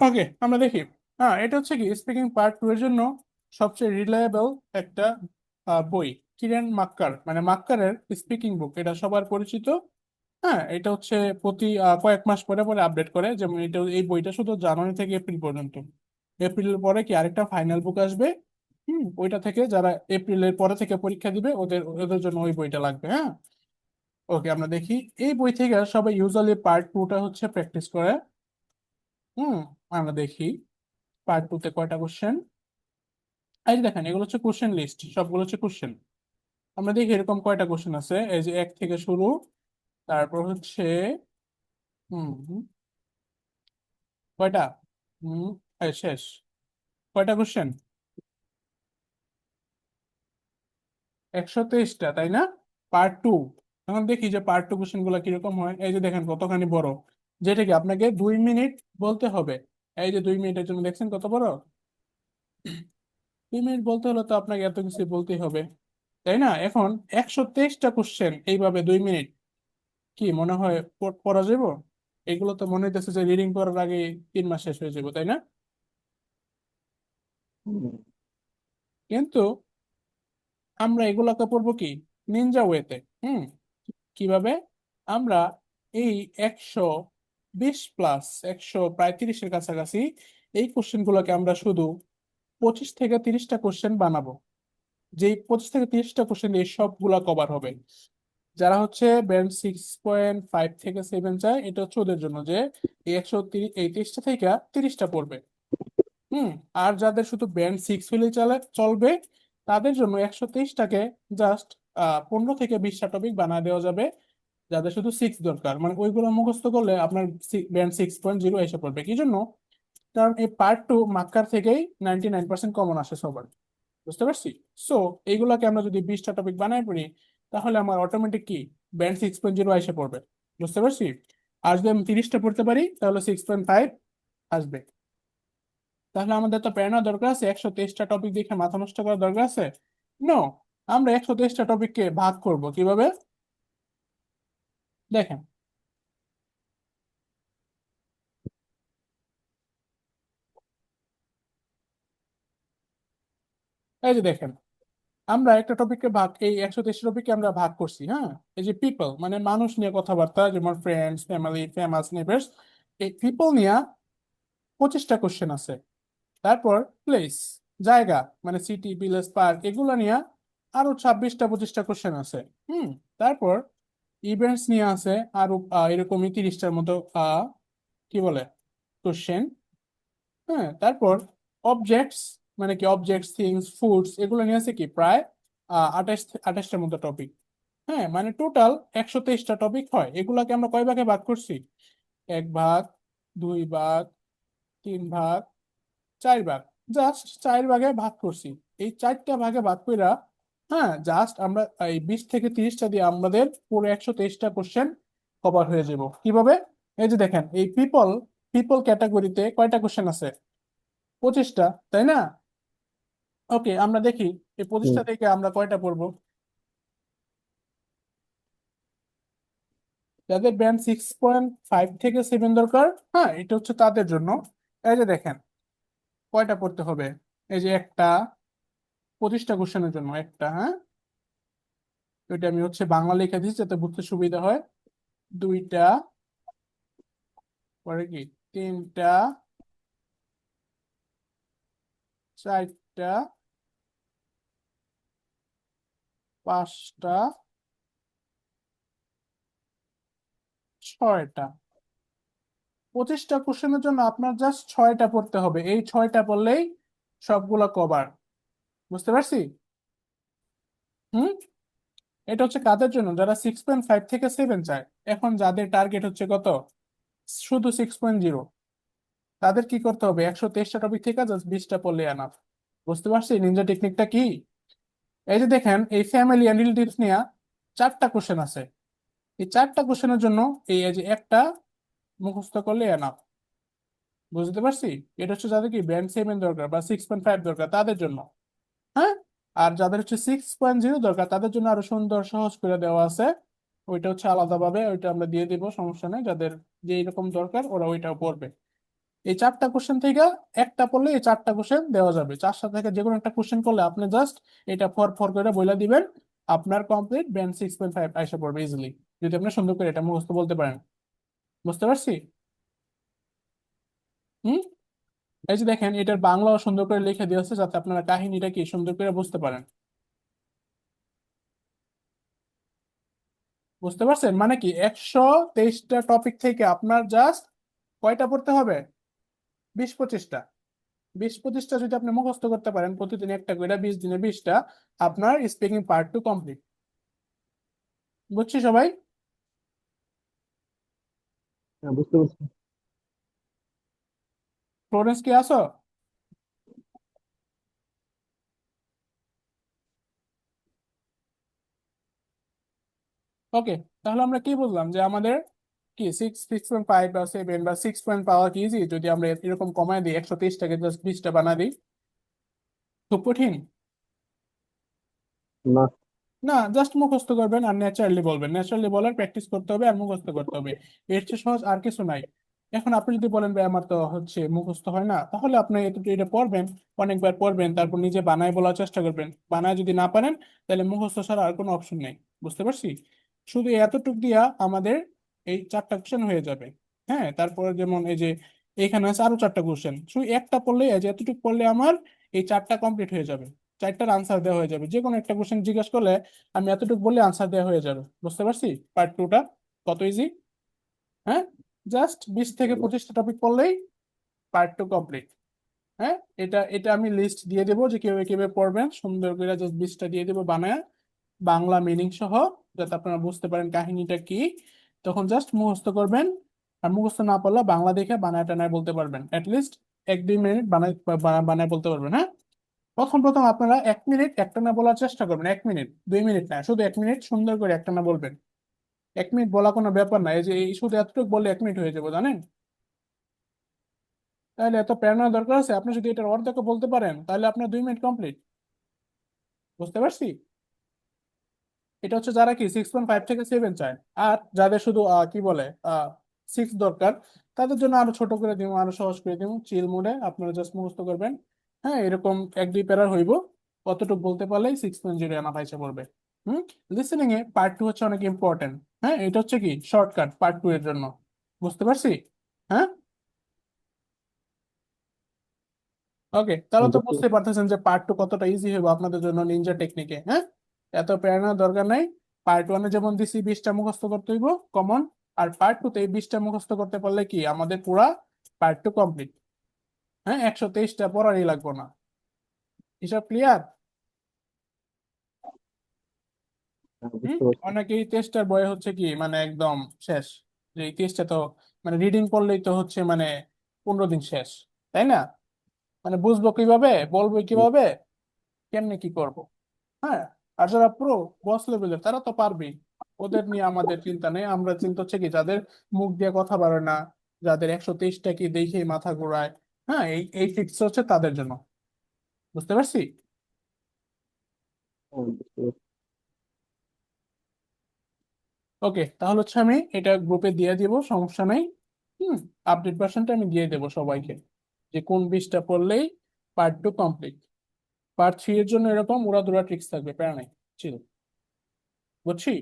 ওকে আমরা দেখি। হ্যাঁ এটা হচ্ছে কি স্পিকিং পার্ট টু এর জন্য সবচেয়ে রিলায়েবল একটা বই, কিরেন মাক্কার মানে মাক্কারের স্পিকিং বুক এটা সবার পরিচিত। হ্যাঁ এটা হচ্ছে প্রতি কয়েক মাস পরে পরে আপডেট করে, যেমন এটা, এই বইটা শুধু জানুয়ারি থেকে এপ্রিল পর্যন্ত। এপ্রিলের পরে কি আরেকটা ফাইনাল বুক আসবে? হুম, ওইটা থেকে যারা এপ্রিলের পরে থেকে পরীক্ষা দিবে, ওদের ওদের জন্য ওই বইটা লাগবে হ্যাঁ? ওকে আমরা দেখি। এই বই থেকে সবাই ইউজুয়ালি পার্ট টুটা হচ্ছে প্র্যাকটিস করে। হুম আমরা দেখি। পার্ট টু তে কয়টা কোশ্চেন এই যে দেখেন, এগুলো হচ্ছে কোশ্চেন লিস্ট সবগুলো হচ্ছে কোশ্চেন আমরা দেখি এরকম কয়টা কোশ্চেন আছে। এই যে এক থেকে শুরু, তারপর হচ্ছে, হুম, কয়টা? হুম শেষ। কয়টা কোশ্চেন একশো তেইশটা, তাই না? পার্ট টু এখন দেখি যে পার্ট টু কোশ্চেনগুলো কীরকম হয়। এই যে দেখেন কতখানি বড়। যেটা কি আপনাকে দুই মিনিট বলতে হবে। এই যে দুই মিনিটের জন্য দেখছেন কত বড়? দুই মিনিট বলতে হলে তো আপনাকে এত কিছু বলতেই হবে, তাই না? এখন একশো তেইশটা কোশ্চেন এইভাবে দুই মিনিট, কি মনে হয় পড়া যাব এগুলো তো মনে হইতেছে যে রিডিং করার আগে তিন মাস শেষ হয়ে যাব তাই না? কিন্তু আমরা এগুলাকে পড়ব কি? নিনজা ওয়েতে হুম? কীভাবে? আমরা এই একশো বিশ প্লাস একশো প্রায় তিরিশের কাছাকাছি, এই কোশ্চেন গুলোকে আমরা শুধু পঁচিশ থেকে তিরিশটা কোশ্চেন বানাবো। যেই পঁচিশ থেকে তিরিশটা কোশ্চেন এই সবগুলা কভার হবে। যারা হচ্ছে ব্যান্ড সিক্স পয়েন্ট ফাইভ থেকে সেভেন চায়, এটা হচ্ছে ওদের জন্য যে এই একশো এই তিরিশটা থেকে তিরিশটা পড়বে। হুম, আর যাদের শুধু ব্যান্ড সিক্স হলেই চলে, চলবে, তাদের জন্য একশো তেইশটাকে জাস্ট পনেরো থেকে বিশটা টপিক বানায় দেওয়া যাবে। যাদের শুধু সিক্স দরকার মানে ওইগুলো মুখস্থ করলে আপনার ব্যান্ড সিক্স পয়েন্ট জিরো এসে পড়বে। কি জন্য? কারণ এই পার্ট টু মার্কার থেকেই নাইনটি নাইন পার্সেন্ট কমন আসে সবার। বুঝতে পারছি? সো এইগুলাকে আমরা যদি বিশটা টপিক বানাই পড়ি, তাহলে আমার অটোমেটিক কি? ব্যান্ড সিক্স পয়েন্ট জিরো এসে পড়বে। বুঝতে পারছি? আর যদি আমি তিরিশটা পড়তে পারি, তাহলে সিক্স পয়েন্ট ফাইভ আসবে। তাহলে আমাদের তো প্রেরণা দরকার আছে, একশো তেইশটা টপিক দেখে মাথা নষ্ট করার দরকার আছে। নো আমরা একশো তেইশটা টপিককে ভাগ করব কীভাবে? দেখেন। এই যে দেখেন, আমরা একটা টপিককে ভাগ, এই একশো তেইশ টপিককে আমরা ভাগ করছি হ্যাঁ? এই যে পিপল মানে মানুষ নিয়ে কথাবার্তা, যেমন ফ্রেন্ডস ফ্যামিলি ফেমাস নেবার্স এই পিপল নিয়ে পঁচিশটা কোশ্চেন আছে। তারপর প্লেস জায়গা মানে সিটি ভিলেজ পার্ক এগুলো নিয়ে আরও ছাব্বিশটা, পঁচিশটা কোশ্চেন আছে। হুম? তারপর ইভেন্টস নিয়ে আছে, আর এরকমই তিরিশটার মতো কি বলে কোশ্চেন হ্যাঁ তারপর অবজেক্টস মানে কি অবজেক্টস থিংস ফুডস এগুলো নিয়ে আছে কি, প্রায় আঠাশ, আঠাশটার মতো টপিক হ্যাঁ মানে টোটাল একশো তেইশটা টপিক হয়, এগুলাকে আমরা কয় ভাগে ভাগ করছি? এক ভাগ, দুই ভাগ, তিন ভাগ, চার ভাগ জাস্ট চার ভাগে ভাগ করছি, এই চারটা ভাগে ভাগ কইরা হ্যাঁ জাস্ট আমরা এই বিশ থেকে তিরিশটা দিয়ে আমাদের পুরো একশো তেইশটা কোশ্চেন কভার হয়ে যাব। কীভাবে? এই যে দেখেন এই পিপল পিপল ক্যাটাগরিতে কয়টা কোশ্চেন আছে? পঁচিশটা তাই না? ওকে আমরা দেখি এই পঁচিশটা থেকে আমরা কয়টা পড়ব? যাদের ব্যান্ড সিক্স পয়েন্ট ফাইভ থেকে সেভেন দরকার হ্যাঁ এটা হচ্ছে তাদের জন্য। এই যে দেখেন কয়টা পড়তে হবে? এই যে একটা পঁচিশটা কোশ্চেনের জন্য, একটা হ্যাঁ? ওইটা আমি হচ্ছে বাংলা লিখে দিচ্ছি যাতে বুঝতে সুবিধা হয়। দুইটা, পরে কি? তিনটা, চারটা, পাঁচটা, ছয়টা। পঁচিশটা কোশ্চেনের জন্য আপনার জাস্ট ছয়টা পড়তে হবে। এই ছয়টা পড়লেই সবগুলা কভার। বুঝতে পারছি? হুম? এটা হচ্ছে কাদের জন্য? যারা সিক্স পয়েন্ট ফাইভ থেকে সেভেন চায়। এখন যাদের টার্গেট হচ্ছে কত? শুধু সিক্স পয়েন্ট জিরো তাদের কি করতে হবে? একশো তেইশটা টপিক থেকে জাস্ট বিশটা পড়লে আনাফ বুঝতে পারছি? নিনজা টেকনিকটা কি? এই যে দেখেন, এই ফ্যামিলি অ্যান্ড রিলেটিভস নিয়ে চারটা কোশ্চেন আছে। এই চারটা কোশ্চেনের জন্য এই যে একটা মুখস্থ করলে এনাফ বুঝতে পারছি? এটা হচ্ছে যাদের কি ব্যান্ড সেভেন দরকার বা সিক্স পয়েন্ট ফাইভ দরকার, তাদের জন্য। হ্যাঁ? আর যাদের হচ্ছে সিক্স পয়েন্ট জিরো দরকার, তাদের জন্য আরও সুন্দর সহজ করে দেওয়া আছে। ওইটা হচ্ছে আলাদাভাবে, ওইটা আমরা দিয়ে দিব, সমস্যা নেই। যাদের যে এরকম দরকার, ওরা ওইটাও পড়বে। এই চারটা কোশ্চেন থেকে একটা পড়লে এই চারটা কোশ্চেন দেওয়া যাবে। চারটা থেকে যে কোনো একটা কোশ্চেন করলে আপনি জাস্ট এটা ফর ফর করে বলে দিবেন। আপনার complete band six point five আইসা পড়বে ইজিলি যদি আপনি সুন্দর করে এটা মুখস্থ বলতে পারেন। বুঝতে পারছি? হুম? এই যে দেখেন, এটার বাংলাও সুন্দর করে লিখে দিয়েছে যাতে আপনারা কাহিনীটা কি সুন্দর করে বুঝতে পারেন। বুঝতে পারছেন? মানে কি একশো তেইশটা টপিক থেকে আপনার জাস্ট কয়টা পড়তে হবে? বিশ পঁচিশটা। বিশ পঁচিশটা যদি আপনি মুখস্থ করতে পারেন, প্রতিদিন একটা করে বিশ দিনে বিশটা, আপনার স্পিকিং পার্ট টু কমপ্লিট বুঝছি সবাই? হ্যাঁ বুঝতে পারছি। ফ্লোরেন্স কি আছো ওকে তাহলে আমরা কি বললাম যে আমাদের কি সিক্স সিক্স পয়েন্ট ফাইভ বা সেভেন বা সিক্স পয়েন্ট পাওয়া কি ইজি যদি আমরা এরকম কমায় দিই একশো তেইশটাকে জাস্ট বিশটা বানা দিই খুব কঠিন না না জাস্ট মুখস্থ করবেন আর ন্যাচারালি বলবেন। ন্যাচারালি বলার প্র্যাকটিস করতে হবে আর মুখস্থ করতে হবে। এর চেয়ে সহজ আর কিছু নাই। এখন আপনি যদি বলেন, ভাই, আমার তো হচ্ছে মুখস্থ হয় না, তাহলে আপনি এটা পড়বেন, অনেকবার পড়বেন, তারপর নিজে বানায় বলার চেষ্টা করবেন। বানায় যদি না পারেন, তাহলে মুখস্থ ছাড়া আর কোনো অপশন নেই। বুঝতে পারছি? শুধু এতটুকু দিয়া আমাদের এই চারটা কোশ্চেন হয়ে যাবে। হ্যাঁ তারপর যেমন এই যে এখানে আছে আরও চারটা কোশ্চেন শুধু একটা পড়লে এতটুকু পড়লে আমার এই চারটা কমপ্লিট হয়ে যাবে। চারটার আনসার দেওয়া হয়ে যাবে। যে কোনো একটা কোশ্চেন জিজ্ঞাসা করলে আমি এতটুকু বললে আনসার দেওয়া হয়ে যাবে। বুঝতে পারছি? পার্ট টুটা কত ইজি হ্যাঁ? জাস্ট বিশ থেকে পঁচিশটা টপিক পড়লেই পার্ট টু কমপ্লিট হ্যাঁ? এটা এটা আমি লিস্ট দিয়ে দেবো যে কীভাবে কীভাবে পড়বেন। সুন্দর করে জাস্ট বিশটা দিয়ে দেবো বানায়। বাংলা মিনিং সহ যাতে আপনারা বুঝতে পারেন কাহিনীটা কি। তখন জাস্ট মুখস্থ করবেন। আর মুখস্থ না পারলে বাংলা দেখে বানায় টানায় বলতে পারবেন। লিস্ট এক দুই মিনিট বানায় বানায় বলতে পারবেন হ্যাঁ? প্রথম প্রথম আপনারা এক মিনিট একটানা বলার চেষ্টা করবেন। এক মিনিট দুই মিনিট না শুধু এক মিনিট সুন্দর করে একটানা বলবেন। এক মিনিট বলা কোনো ব্যাপার না, এই যে এই শুধু এতটুকু বললে এক মিনিট হয়ে যাবে, জানেন? তাহলে এত প্রেরণা দরকার আছে, আপনি যদি এটার অর্ধেকও বলতে পারেন, তাহলে আপনার দুই মিনিট কমপ্লিট বুঝতে পারছি? এটা হচ্ছে যারা কি সিক্স পয়েন্ট ফাইভ থেকে সেভেন চায়, আর যাদের শুধু কি বলে সিক্স দরকার, তাদের জন্য আরও ছোট করে দিব আরও সহজ করে দিব চিল মোডে আপনারা জাস্ট মুখস্থ করবেন। হ্যাঁ এরকম এক দুই প্যারার হইব কতটুকু বলতে পারলেই সিক্স পয়েন্ট জিরো আনা পাইছে পড়বে হুম? লিসেনিং এ পার্ট টু হচ্ছে অনেক ইম্পর্টেন্ট হ্যাঁ? এটা হচ্ছে কি? শর্টকাট পার্ট টু এর জন্য। বুঝতে পারছি? হ্যাঁ? ওকে তাহলে তো বুঝতে পারতেছেন যে পার্ট টু কতটা ইজি হবে আপনাদের জন্য নিনজা টেকনিকে হ্যাঁ? এত প্রেরণার দরকার নাই। পার্ট ওয়ানে যেমন দিছি বিশটা মুখস্থ করতে হইব কমন আর পার্ট টু তে এই বিশটা মুখস্থ করতে পারলে কি? আমাদের পুরা পার্ট টু কমপ্লিট হ্যাঁ? একশো তেইশটা পড়ারই লাগবো না। হিসাব ক্লিয়ার হ্যাঁ হুম বুঝতে পারছি অনেকেই টেস্টার বয় হচ্ছে কি মানে একদম শেষ। যে এই তো মানে রিডিং পড়লেই তো হচ্ছে মানে পনেরো দিন শেষ তাই না? মানে বুঝব কীভাবে বলব কীভাবে কেমনে কি করব? হ্যাঁ আর যারা প্রো বস লেভেলের তারা তো পারবেই। ওদের নিয়ে আমাদের চিন্তা নেই। আমরা চিন্তা হচ্ছে কি যাদের মুখ দিয়ে কথা বলে না যাদের একশো তেইশটা কি দেখেই মাথা ঘোরায় হ্যাঁ এই এই টিপস হচ্ছে তাদের জন্য। বুঝতে পারছি? হ্যাঁ বুঝতে পারছি। ওকে, তাহলে হচ্ছে আমি এটা গ্রুপে দিয়ে দিব, সমস্যা নাই। হুম আপডেট ভার্সনটা আমি দিয়ে দেবো সবাইকে যে কোন বিশটা পড়লেই part two complete part three এর জন্য এরকম উড়াধুরা ট্রিক্স থাকবে, প্যারা নাই ছিল বুঝছি?